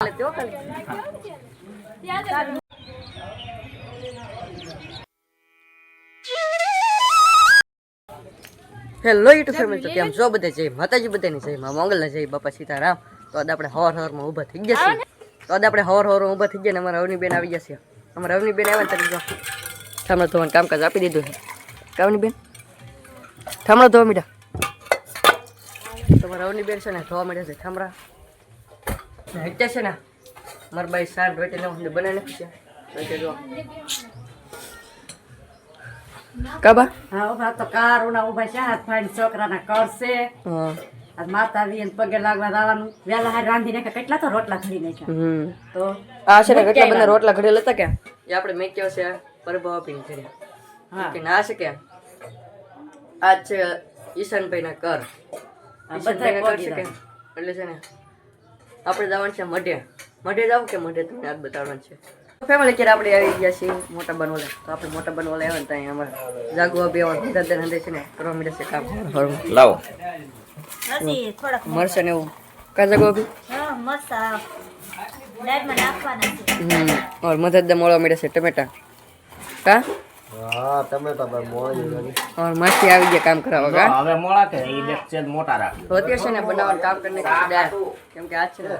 Hello YouTube family, તો કેમ છો બધા? જય માતાજી, બધાની જય મા મંગલ જય બાપા સીતારામ. તો આજે આપણે હવાર હવારમાં ઊભા થઈ ગયા છીએ. તો આજે આપણે હવાર હવારમાં ઊભા થઈ ગયા ને અમારા અવની બેન આવી ગયા છે. અમારા અવની બેન આવ્યા તરીકે ઠામડા ધોવાનું કામકાજ આપી દીધું છે. કામની બેન થામડા ધોવા મીઠા તમારા અવની બેન છે ને, ધોવા મીઠા છે ઠામડા છે ને મારા ભાઈ સાર રોટી હું બનાવી નાખી છે. જો કાબા હા ઊભા તો કારુના ઊભા છે હાથ ફાડીને છોકરાના કરશે હા. આ માતાજી પગે લાગવા જવાનું વેલા હાર રાંધી નાખ્યા કેટલા તો રોટલા ઘડી નાખ્યા. તો આ છે ને કેટલા બધા રોટલા ઘડેલ હતા કે? એ આપણે મેક્યો છે પરભાવ આપીને કર્યા હા. કે ના છે કે? આ છે ઈશાનભાઈ ના કર ઈશાનભાઈ કર છે કે? એટલે છે ને આપણે જવાનું છે મઢે. મઢે જાવ કે મઢે તમને આજ બતાવવાનું છે? ફેમિલી ક્યારે આપણે આવી ગયા છીએ મોટા બનવાલે. તો આપણે મોટા બનવાલે આવ્યા ને ત્યાં અમારે જાગવા બે હંદર હંદર છે ને કરવા મળે છે કામ. લાવો. મળશે ને એવું. કા જાગવા બી હા મસ્ત લાઈટમાં નાખવાના છે. હમ. ઓર મદદ મળવા મળે છે ટમેટા. કા? હા ઓર માસી આવી ગયા કામ કરાવવા કા હવે મોળા કે ઈ લેક્ચર મોટા રાખજો. તો અત્યારે છે ને બનાવવાનું કામ કરીને કદાચ કેમ કે આજ છે ને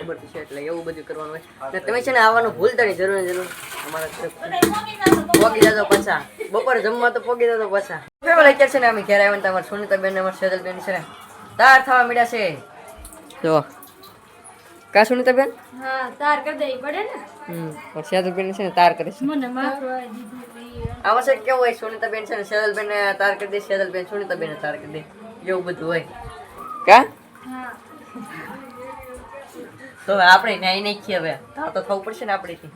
ખબર એટલે એવું બધું કરવાનું હોય. ને તમે છે ને આવવાનું ભૂલતા નહીં જરૂર જરૂર. અમારા પોગી જાજો પાછા. બપોરે જમવા તો પોગી જાજો પાછા. અત્યારે છે ને અમે ઘેર આવ્યા ને તમારા સુનીતા બેન ને અમારા સેજલ બેન છે ને તાર થવા મળ્યા છે. જો. કા સુનિતા બેન? હા તાર કરી દેવી પડે ને? હમ સેજલ બેન છે ને તાર કરે મને માથું આમાં છે કેવું હોય સુનીતા બેન છે ને સેજલ બેન તાર કરી દે સેજલ બેન સુનીતા બેન તાર કરી દે. એવું બધું હોય. કા? તો આપણે નાઈ નાખીએ હવે. તાવ તો થવું પડશે ને આપણેથી.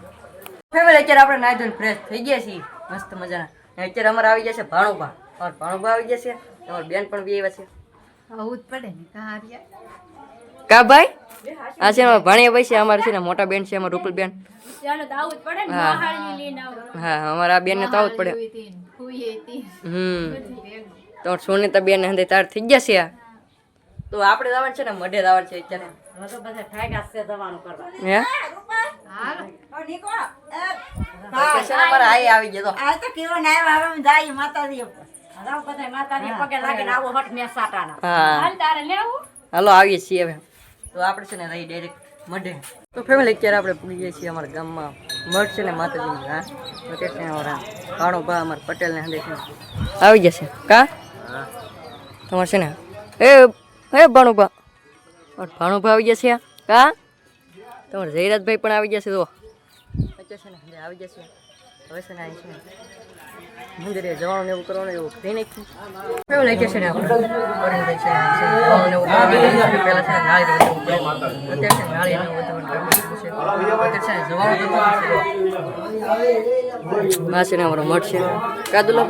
ફેમિલી અત્યારે આપણે નાઈ ધોઈને ફ્રેશ થઈ ગયા છીએ. મસ્ત મજાના. અત્યારે અમારે આવી ગયા છે ભાણુભા. અમારા ભાણુભા આવી ગયા છે. અમારા બેન પણ બી આવ્યા છે. આવું જ પડે ને કા ભાઈ? આ છે ભણીએ પછી અમારે છે ને મોટા બેન છે અમારે રૂપલ બેન ને હા. હા અમારા આ બેનને તો આવું જ પડે. હમ. તો સુનિતા બેન હંદે તાર થઈ ગયા છે તો આપણે જવાનું છે ને મઢે જવાનું છે અત્યારે. હે? આવી ગયો તો. કેવો ને આવ્યા જાય માતાજી માતાજી પગે લાગીને આવો હટ મેં સાટાના. હા. હાલ તારે લેવું? હાલો આવીએ છીએ હવે. તો આપણે છે ને રહી ડાયરેક્ટ મઢે. તો ફેમિલી અત્યારે આપણે પૂરી જઈએ છીએ અમારા ગામમાં. મઢ છે ને માતાજીનું હા તો તે છે અમારા ભાણો ભા અમારા પટેલને હંદે છે. આવી જશે કા? તમારે છે ને? એ હે ભાણુભા. ભાણુભા આવી જશે કા? તમારે જયરાજભાઈ પણ આવી જશે તો છે ને આવી જશે હવે છે ને અહીં છે મંદિરે જવાનું એવું કરવાનું એવું નાખ્યું કેવું લાગે છે ને આપણે કરીને છે. નાળી અત્યારે બધું છે. અત્યારે છે ને જવાનું તો થતું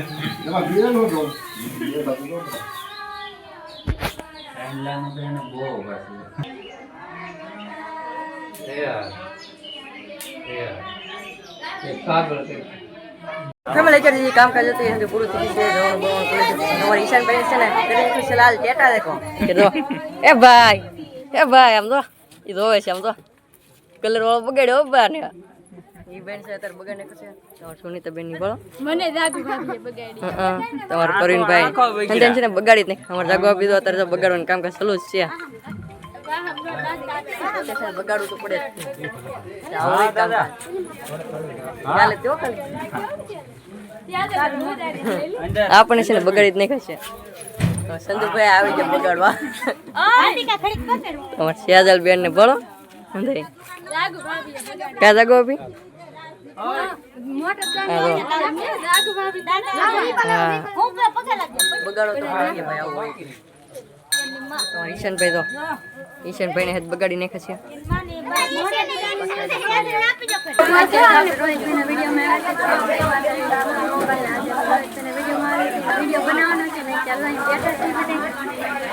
આ છે ને છે કાદુલા ભાઈ અત્યારે આપણે દર્શન તો કરી લીધા. ફેમિલી અત્યારે જે કામકાજ હતું એ હજી પૂરું થઈ છે ને કરી છે લાલ એ ભાઈ એ ભાઈ, આમ તો, એ જોવે છે, આમ તો. કલર વાળો બગાડ્યો બા ને ઈ બેન છે અત્યારે બગાડ નાખ્યો છે તમારે સુનીતા બેનની બોલો. મને જાગુ ભાભીએ બગાડી. હં, તમારે પ્રવીણભાઈ અંજન છે ને બગાડી જ નહીં. અમારે જાગવા બીધું અત્યારે તો બગાડવાનું કામકાજ ચાલુ જ છે. છે ને બગાડવું તો પડે જ છે. ચાલે આપણને ને બગાડી જ નહીં છે સંદુભાઈ આવી ગયા બગાડવા તમારે સેજલ બેન ને ભણો જાગુ ક્યાં જાગો. જાગુ ભાભી? દાદા હા. હું પગે લાગી. બગાડો તો પડી ગયા ભાઈ આવું હોય તમારા ઈશાનભાઈ તો. હેત બગાડી નાખે છે.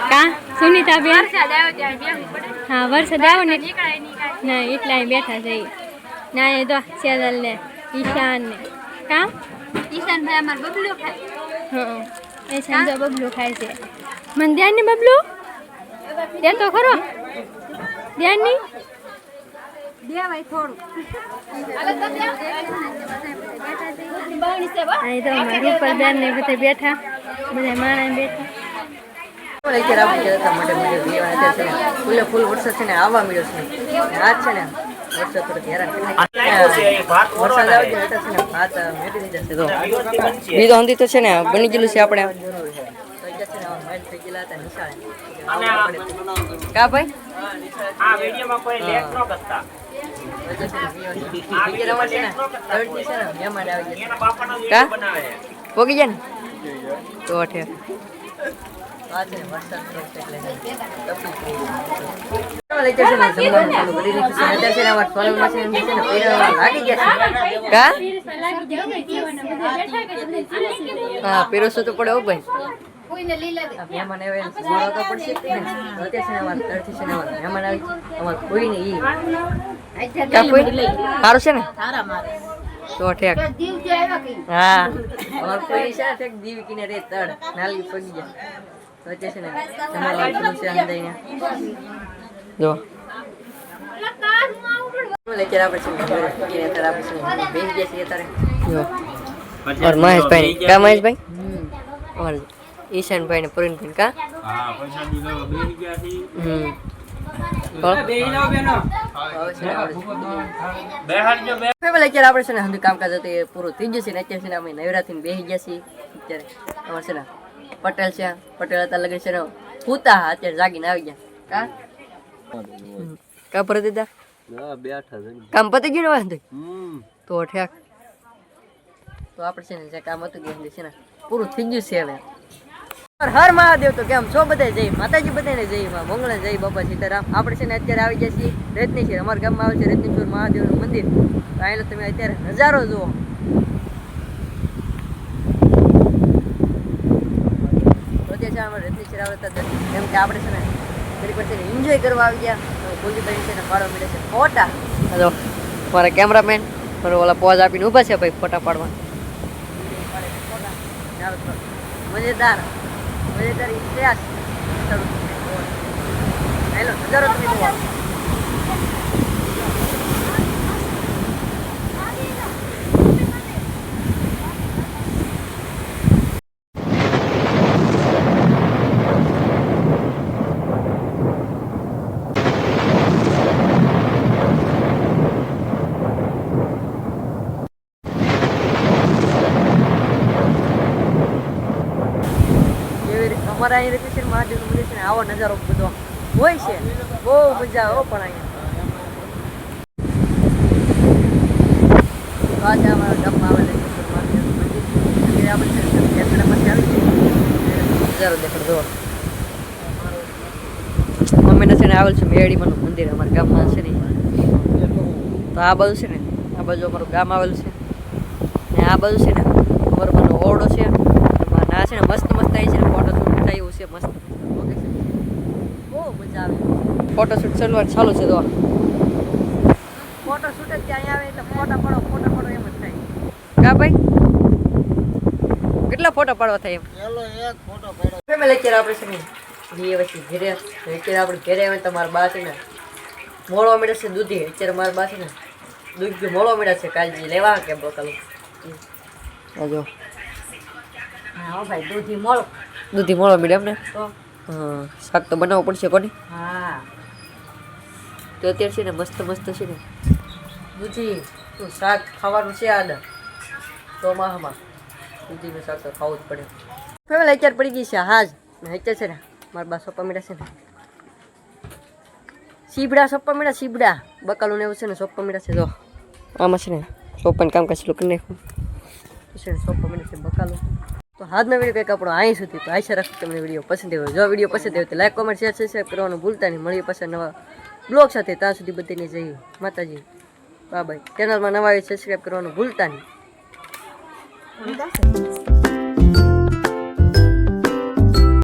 કા? સુનીતા બેન હા વરસાદ આવ્યો ને ના એટલા અહીં બેઠા છે. ના એ તો સેદલ ને ઈશાન ને કા ઈશાન ભાઈ અમાર બબલું ખાય. હા એ સાંજો બબલું ખાય છે. મને ધ્યાન ને બબલું? દે તો ખરો. ધ્યાનની? દેવાય થોડું. અહીં તો અમારા રૂપરદાર ને બધા બેઠા. બધા માણસ બેઠા. અત્યારે આપણે જતા માટે ફૂલે ફૂલ વરસાદ છે ને આવવા મળ્યો છે. ને છે ને બીજો અંદી તો છે ને બની ગયેલું છે આપણે. કા ભાઈ? આ વિડીયોમાં કોઈ લેખ ન કરતા પોગી જાય ને? તો અઠે. હા તો પડે ભાઈ. મહેમાન આવે એટલે પડશે અત્યારે અમારે મહેમાન આવી. કોઈ ને ઈ સારું છે ને? તો ઠેક. હા. અમારે કોઈ છે ઠેક દીવ કિને રે તળ નાલી પડી ગયા. અત્યારે છે ને તમારે છે ને છે અત્યારે જો ઓર મહેશભાઈ કા મહેશભાઈ ઓર ઈશાનભાઈ ને પ્રવીણભાઈ કા હા ગયા છે હમ આપણે છે ને કામકાજ હતું એ પૂરું થઈ જશે છે ને અત્યારે છે ને અમે નવરાત્રીને બેસી ગયા છીએ અત્યારે અમારે છે ને પટેલ છે. પટેલ હતા લગ્ન છે પૂતા અત્યારે જાગીને આવી ગયા. કા? કા પર દીધા? કામ પતી ગયું વાંધો? તો ઠેક. તો આપણે છે ને જે કામ હતું કે છે ને પૂરું થઈ ગયું છે હવે. હર મહાદેવ તો કેમ છો બધા જય માતાજી બધાને જય માં મંગળ જય બાપા સીતારામ. આપણે છે ને અત્યારે આવી ગયા છીએ રત્નેશ્વર. અમારા ગામમાં આવે છે રત્નેશ્વર મહાદેવનું મંદિર. તો આવેલો તમે અત્યારે નજારો જુઓ તો અત્યારે છે અમારે હતા કેમ કે આપણે છે ને છે ને એન્જોય કરવા આવી ગયા તો કુલદીપભાઈ છે ને પાડવા મળે છે ફોટા હલો મારા કેમેરામેન મારો ઓલા પોઝ આપીને ઊભા છે ભાઈ ફોટા પાડવા મજેદાર મજેદાર ઇતિહાસ હેલો નજારો તમે જુઓ એવી રીતે અમારા અહીં રીતે છે ને મહાદેવનું મંદિર છે ને આવો નજારો બધો. હોય છે. બહુ મજા આવે પણ અહીંયા. અમારા ગામમાં આવેલું છે આપણે છે નજારો દેખાડો છે ને આવેલ છે મેળીમાનું મંદિર, અમારા ગામમાં છે ને. આ બાજુ છે ને, આ બાજુ અમારું ગામ આવેલું છે. ને આ બાજુ છે ને, અમારો મારો ઓરડો છે. ના છે ને મસ્ત મસ્ત આવી છે ને ફોટો શૂટ થાય એવું છે મસ્ત ઓકે છે બહુ મજા આવે ફોટો શનિવાર ચાલુ છે તો. ફોટોશૂટ જ ત્યાં આવે એટલે ફોટા પાડો ફોટા પાડો એમ જ થાય. કા ભાઈ? કેટલા ફોટા પાડવા થાય એમ? ફોટો ફેમિલી અત્યારે આપણે છે ને પછી ઘરે. અત્યારે આપણે ઘેરે આવે તમારા બા છે ને મોળો મળે છે દૂધી. અત્યારે મારા બા છે ને દૂધ મોળવા મળ્યા છે. કાલજી લેવા કે બકલ જો હા ભાઈ દૂધી મોળો. દૂધી મોળો મળ્યા એમને? તો? હા શાક તો બનાવવું પડશે કોની? હા. તો અત્યારે છે ને મસ્ત મસ્ત છે ને દૂધી તું શાક ખાવાનું છે આને? ચોમાહામાં દૂધીનું શાક તો ખાવું જ પડે. ફેમિલી, અત્યારે પડી ગઈ છે હાજ. અત્યારે છે ને મારા બા સોપા મીડા છે ને. સીબડા સોપા મીડા સીબડા બકાલું ને એવું છે ને સોપા મીડા છે, જો. આમાં છે ને સોપાનું કામકાજ ચાલુ કરી નાખું તો છે ને સોપા મીડા છે બકાલું તો આજનો વીડિયો કંઈક આપણો અહીં સુધી તો આશા રાખું તમને વીડિયો પસંદ આવ્યો. જો વીડિયો પસંદ આવ્યો તો લાઈક કોમેન્ટ શેર સબસ્ક્રાઈબ કરવાનું ભૂલતા નહીં. મળીએ પાછા નવા બ્લોગ સાથે ત્યાં સુધી બધીને જઈએ માતાજી, બાય બાય. ચેનલમાં નવા સબસ્ક્રાઈબ કરવાનું ભૂલતા નહીં.